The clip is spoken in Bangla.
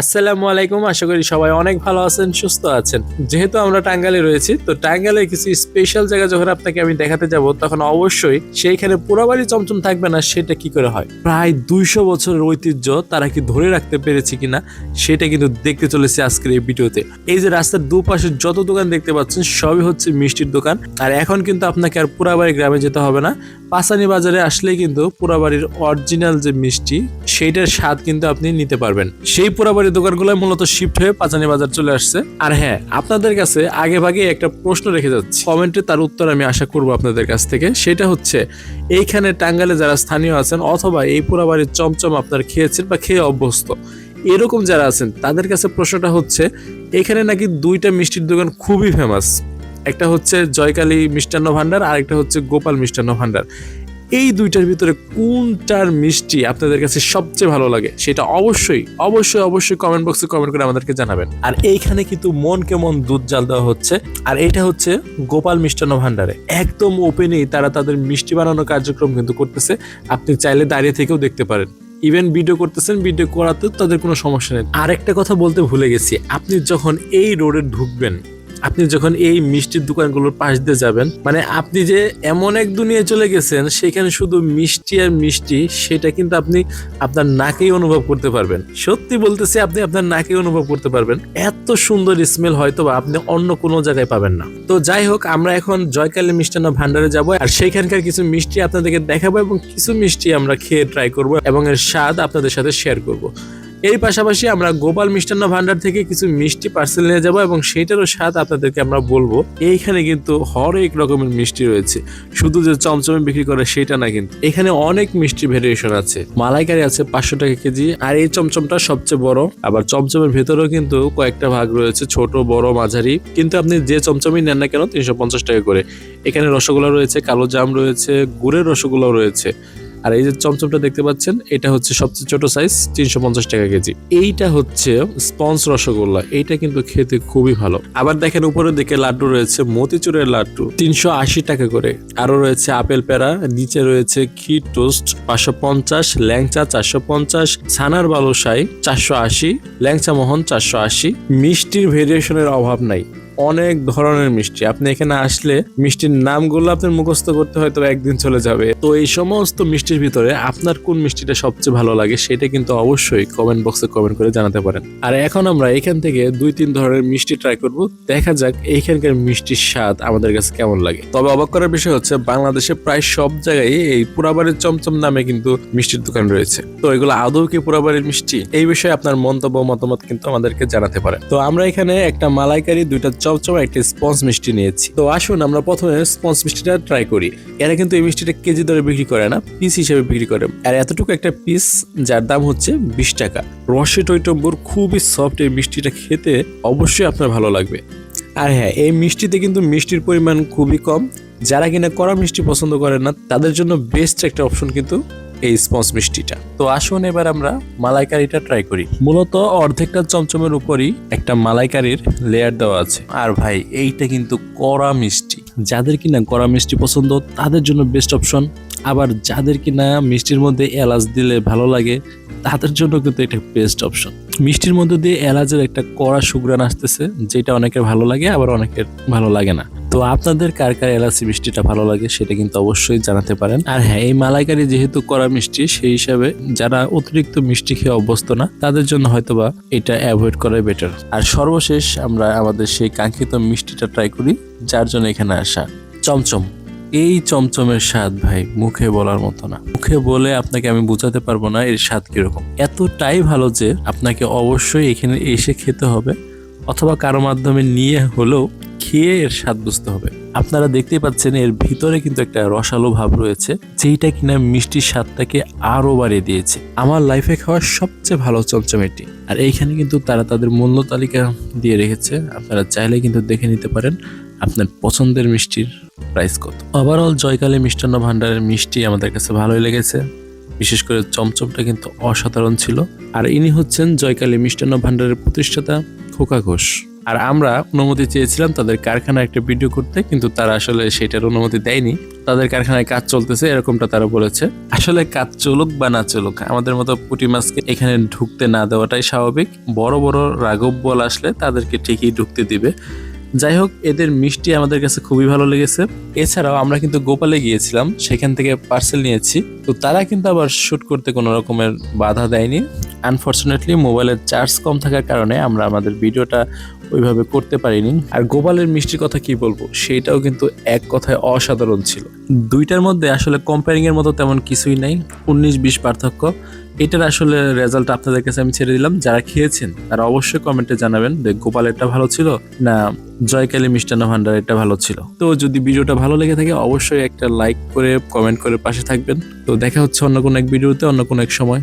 আসসালামু আলাইকুম, আশা করি সবাই অনেক ভালো আছেন, সুস্থ আছেন। যেহেতু আমরা টাঙ্গালে রয়েছি, তো টাঙ্গালে কিছু স্পেশাল জায়গা যখন আপনাকে আমি দেখাতে যাব, তখন অবশ্যই সেইখানে পুরাবাড়ি চমচম থাকবে না, সেটা কি করে হয়? প্রায় দুইশো বছরের ঐতিহ্য তারা কি ধরে রাখতে পেরেছে কিনা, সেটা কিন্তু দেখতে চলেছে আজকের এই ভিডিওতে। এই যে রাস্তার দুপাশে যত দোকান দেখতে পাচ্ছেন, সবই হচ্ছে মিষ্টির দোকান। আর এখন কিন্তু আপনাকে আর পুরাবাড়ি গ্রামে যেতে হবে না। পাসানি বাজারে আসলেই কিন্তু পুরাবাড়ির অরিজিনাল যে মিষ্টি সেইটার স্বাদ কিন্তু আপনি নিতে পারবেন। সেই পুরাবাড়ির দোকানগুলো মূলত শিফট হয়ে পাচানি বাজার চলে আসছে। আর হ্যাঁ আপনাদের কাছে আগে ভাগে একটা প্রশ্ন রেখে যাচ্ছি। কমেন্টে তার উত্তর আমি আশা করব আপনাদের কাছ থেকে। সেটা হচ্ছে, এইখানে টাঙ্গালে যারা স্থানীয় আছেন অথবা এই পোড়াবাড়ির চমচম আপনারা খেয়েছেন বা খেয়ে অভ্যস্ত, এরকম যারা আছেন, তাদের কাছে প্রশ্নটা হচ্ছে, এখানে নাকি দুইটা মিষ্টির দোকান খুবই ফেমাস একটা হচ্ছে জয়কালী মিষ্টান্ন ভান্ডার আর একটা হচ্ছে গোপাল মিষ্টান্ন ভান্ডার এই দুইটার ভিতরে কোনটার মিষ্টি আপনাদের কাছে সবচেয়ে ভালো লাগে সেটা অবশ্যই অবশ্যই অবশ্যই কমেন্ট বক্সে কমেন্ট করে আমাদেরকে জানাবেন। আর এইখানে কিন্তু মন কেমন দুধ জাল দেওয়া হচ্ছে। আর এটা হচ্ছে গোপাল মিষ্টান্ন ভান্ডারে। একদম ওপেনেই তারা তাদের মিষ্টি বানানোর কার্যক্রম কিন্তু করতেছে। আপনি চাইলে দাঁড়িয়ে থেকেও দেখতে পারেন। ইভেন ভিডিও করতেছেন ভিডিও করাতে তাদের কোনো সমস্যা নেই। আর একটা কথা বলতে ভুলে গেছি। আপনি যখন এই রোডে ঢুকবেন আপনি যখন এই মিষ্টির দোকানগুলোর পাশ দিয়ে যাবেন মানে আপনি যে এমন এক দুনিয়ায় চলে গেছেন, সেখানে শুধু মিষ্টি আর মিষ্টি, সেটা কিন্তু আপনি আপনার নাকেই অনুভব করতে পারবেন। সত্যি বলতেছি, আপনি আপনার নাকেই অনুভব করতে পারবেন। এত সুন্দর স্মেল হয়তো বা আপনি অন্য কোনো জায়গায় পাবেন না। তো যাই হোক, আমরা এখন জয়কালী মিষ্টান্ন ভান্ডারে যাব, আর সেখানকার কিছু মিষ্টি আপনাদেরকে দেখাবো এবং কিছু মিষ্টি আমরা খেয়ে ট্রাই করব এবং এর স্বাদ আপনাদের সাথে শেয়ার করব। এর পাশাপাশি আমরা গোপাল মিষ্টান্ন ভান্ডার থেকে কিছু মিষ্টি পার্সেল নিয়ে যাব এবং সেইটারও স্বাদ আপনাদেরকে আমরা বলব। এইখানে কিন্তু হরেক রকমের মিষ্টি রয়েছে। শুধু যে চমচমে বিক্রি করে সেটা না কিন্তু। এখানে অনেক মিষ্টি ভেরিয়েশন আছে। মালাইকারি আছে পাঁচশো টাকা কেজি। আর এই চমচমটা সবচেয়ে বড়। আবার চমচমের ভেতরেও কিন্তু কয়েকটা ভাগ রয়েছে, ছোট, বড়, মাঝারি। কিন্তু আপনি যে চমচমই নেন না কেন, তিনশো পঞ্চাশ টাকা করে। এখানে রসগোল্লা রয়েছে, কালো জাম রয়েছে, গুড়ের রসগোল্লাও রয়েছে। আর এই যে চমচমটা দেখতে পাচ্ছেন, এটা হচ্ছে সবচেয়ে ছোট সাইজ তিনশো পঞ্চাশ টাকা কেজি। এইটা হচ্ছে স্পঞ্জ রসগোল্লা, এইটা কিন্তু খেতে খুবই ভালো। আবার দেখেন উপরের দিকে লাড্ডু রয়েছে, মতিচুরের লাড্ডু, তিনশো আশি টাকা করে। আরও রয়েছে আপেল প্যারা নিচে রয়েছে ক্ষীর টোস্ট, পাঁচশো পঞ্চাশ, ল্যাংচা চারশো পঞ্চাশ, ছানার বালুশাই চারশো আশি, ল্যাংচা মোহন চারশো আশি। মিষ্টির ভেরিয়েশনের অভাব নাই। অনেক ধরনের মিষ্টি। আপনি এখানে আসলে মিষ্টির নামগুলো আপনার মুখস্থ করতে হয়তো একদিন চলে যাবে। তো এই সমস্ত মিষ্টির ভিতরে আপনার কোন মিষ্টিটা সবচেয়ে ভালো লাগে সেটা কিন্তু অবশ্যই কমেন্ট বক্সে কমেন্ট করে জানাতে পারেন। আর এখন আমরা এখান থেকে দুই, তিন ধরনের মিষ্টি ট্রাই করব। দেখা যাক এইখানকার মিষ্টির স্বাদ আমাদের কাছে কেমন লাগে। তবে অবাক করার বিষয় হচ্ছে, বাংলাদেশে প্রায় সব জায়গায় এই পুরাবাড়ির চমচম নামে কিন্তু মিষ্টির দোকান রয়েছে। তো এগুলো আদৌ কি পুরাবাড়ির মিষ্টি? এই বিষয়ে আপনার মন্তব্য, মতামত কিন্তু আমাদেরকে জানাতে পারেন। তো আমরা এখানে একটা মালাইকারি দুইটা চমচম একটি স্পঞ্জ মিষ্টি নিয়েছি। তো আসুন আমরা প্রথমে স্পঞ্জ মিষ্টিটা ট্রাই করি। এরা কিন্তু এই মিষ্টিটা কেজি দরে বিক্রি করে না পিস হিসেবে বিক্রি করে। আর এতটুকু একটা পিস যার দাম হচ্ছে বিশ টাকা। রসে টইটম্বুর খুবই সফট এই মিষ্টিটা খেতে অবশ্যই আপনার ভালো লাগবে। আর হ্যাঁ এই মিষ্টিতে কিন্তু মিষ্টির পরিমাণ খুবই কম। যারা কিনা কড়া মিষ্টি পছন্দ করে না, তাদের জন্য বেস্ট একটা অপশন কিন্তু এই স্পঞ্জ মিষ্টিটা। তো আসুন এবার আমরা মালাইকারিটা ট্রাই করি। মূলত অর্ধেকটা চমচমের উপরই একটা মালাইকারির লেয়ার দেওয়া আছে। আর ভাই, এইটা কিন্তু কড়া মিষ্টি। যাদের কিনা কড়া মিষ্টি পছন্দ, তাদের জন্য বেস্ট অপশন আবার যাদের কিনা মিষ্টির মধ্যে এলাচ দিলে ভালো লাগে, তাদের জন্য কিন্তু এটা বেস্ট অপশন মিষ্টির মধ্যে দিয়ে এলাচের একটা কড়া সুগ্রান আসতেছে, যেটা অনেকের ভালো লাগে, আবার অনেকের ভালো লাগে না। তো আপনাদের কার কার এলাচি মিষ্টিটা ভালো লাগে সেটা কিন্তু অবশ্যই জানাতে পারেন। আর হ্যাঁ এই মালাইকারি যেহেতু কড়া মিষ্টি, সেই হিসাবে যারা অতিরিক্ত মিষ্টি খেয়ে অভ্যস্ত না, তাদের জন্য হয়তোবা এটা অ্যাভয়েড করাই বেটার আর সর্বশেষ আমরা আমাদের সেই কাঙ্ক্ষিত মিষ্টিটা ট্রাই করি, যার জন্য এখানে আসা চমচম। এই চমচমের স্বাদ ভাই, মুখে বলার মতো না। মুখে বলে আপনাকে আমি বোঝাতে পারব না এর স্বাদ কীরকম। এতটাই ভালো যে আপনাকে অবশ্যই এখানে এসে খেতে হবে, অথবা কারও মাধ্যমে নিয়ে হলেও খেয়ে এর স্বাদ বুঝতে হবে। আপনারা দেখতেই পাচ্ছেন এর ভিতরে কিন্তু একটা রসালো ভাব রয়েছে, যেইটা কিনা মিষ্টির স্বাদটাকে আরও বাড়িয়ে দিয়েছে। আমার লাইফে খাওয়া সবচেয়ে ভালো চমচম এটি আর এইখানে কিন্তু তারা তাদের মূল্য তালিকা দিয়ে রেখেছে। আপনারা চাইলে কিন্তু দেখে নিতে পারেন আপনার পছন্দের মিষ্টির প্রাইস কত। ওভারঅল জয়কালী মিষ্টান্ন ভান্ডারের মিষ্টি আমাদের কাছে ভালোই লেগেছে। বিশেষ করে চমচমটা কিন্তু অসাধারণ ছিল। আর ইনি হচ্ছেন জয়কালী মিষ্টান্ন ভান্ডারের প্রতিষ্ঠাতা খোকা ঘোষ। আর আমরা অনুমতি চেয়েছিলাম তাদের কারখানায় একটা ভিডিও করতে, কিন্তু তারা আসলে সেটার অনুমতি দেয়নি। তাদের কারখানায় কাজ চলতেছে, এরকমটা তারা বলেছে। আসলে কাজ চলুক বা না চলুক, আমাদের মতো পুঁটি মাছকে এখানে ঢুকতে না দেওয়াটাই স্বাভাবিক। বড় বড় রাঘব বল আসলে তাদেরকে ঠিকই ঢুকতে দিবে। যাই হোক, এদের মিষ্টি আমাদের কাছে খুবই ভালো লেগেছে। এছাড়াও আমরা কিন্তু গোপালে গিয়েছিলাম, সেখান থেকে পার্সেল নিয়েছি। তো তারা কিন্তু আবার শুট করতে কোনো রকমের বাধা দেয়নি। আনফর্চুনেটলি মোবাইলের চার্জ কম থাকার কারণে আমরা আমাদের ভিডিওটা ওইভাবে করতে পারিনি। আর গোপালের মিষ্টির কথা কি বলব? সেটাও কিন্তু এক কথায় অসাধারণ ছিল। দুইটার মধ্যে আসলে কম্পেয়ারিং এর মতো তেমন কিছুই নাই। উনিশ বিশ পার্থক্য। এটার আসলে রেজাল্ট আপনাদের কাছে আমি ছেড়ে দিলাম। যারা খেয়েছেন, তারা অবশ্যই কমেন্টে জানাবেন যে গোপাল গোপালেরটা ভালো ছিল না জয়কালী মিষ্টান্ন ভান্ডার এটা ভালো ছিল। তো যদি ভিডিওটা ভালো লেগে থাকে, অবশ্যই একটা লাইক করে কমেন্ট করে পাশে থাকবেন। তো দেখা হচ্ছে অন্য কোনো এক ভিডিওতে অন্য কোনো এক সময়।